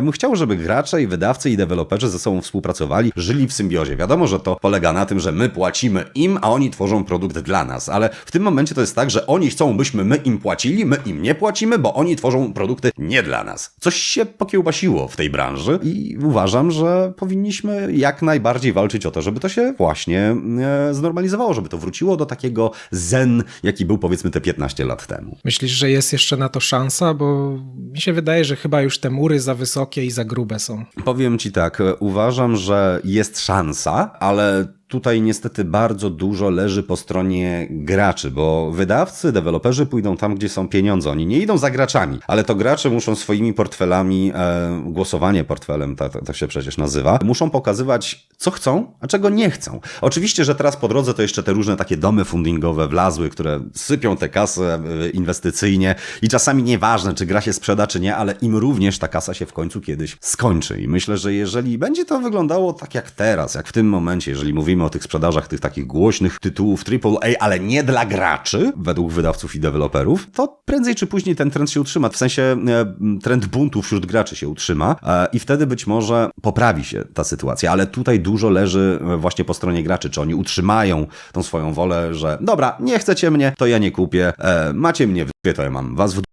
Ja bym chciał, żeby gracze i wydawcy i deweloperzy ze sobą współpracowali, żyli w symbiozie. Wiadomo, że to polega na tym, że my płacimy im, a oni tworzą produkt dla nas, ale w tym momencie to jest tak, że oni chcą, byśmy my im płacili, my im nie płacimy, bo oni tworzą produkty nie dla nas. Coś się pokiełbasiło w tej branży i uważam, że powinniśmy jak najbardziej walczyć o to, żeby to się właśnie e, znormalizowało, żeby to wróciło do takiego zen, jaki był powiedzmy te 15 lat temu. Myślisz, że jest jeszcze na to szansa? Bo mi się wydaje, że chyba już te mury za wysokie i za grube są. Powiem ci tak, e, uważam, że jest szansa, ale tutaj niestety bardzo dużo leży po stronie graczy, bo wydawcy, deweloperzy pójdą tam, gdzie są pieniądze. Oni nie idą za graczami, ale to gracze muszą swoimi portfelami, e, głosowanie portfelem, tak, tak, się przecież nazywa, muszą pokazywać, co chcą, a czego nie chcą. Oczywiście, że teraz po drodze to jeszcze te różne takie domy fundingowe wlazły, które sypią te kasy e, inwestycyjnie i czasami nieważne, czy gra się sprzeda, czy nie, ale im również ta kasa się w końcu kiedyś skończy. I myślę, że jeżeli będzie to wyglądało tak jak teraz, jak w tym momencie, jeżeli mówimy o tych sprzedażach tych takich głośnych tytułów AAA, ale nie dla graczy, według wydawców i deweloperów, to prędzej czy później ten trend się utrzyma. W sensie e, trend buntu wśród graczy się utrzyma e, i wtedy być może poprawi się ta sytuacja, ale tutaj dużo leży e, właśnie po stronie graczy, czy oni utrzymają tą swoją wolę, że dobra, nie chcecie mnie, to ja nie kupię, macie mnie w dupie, to ja mam was w dupie,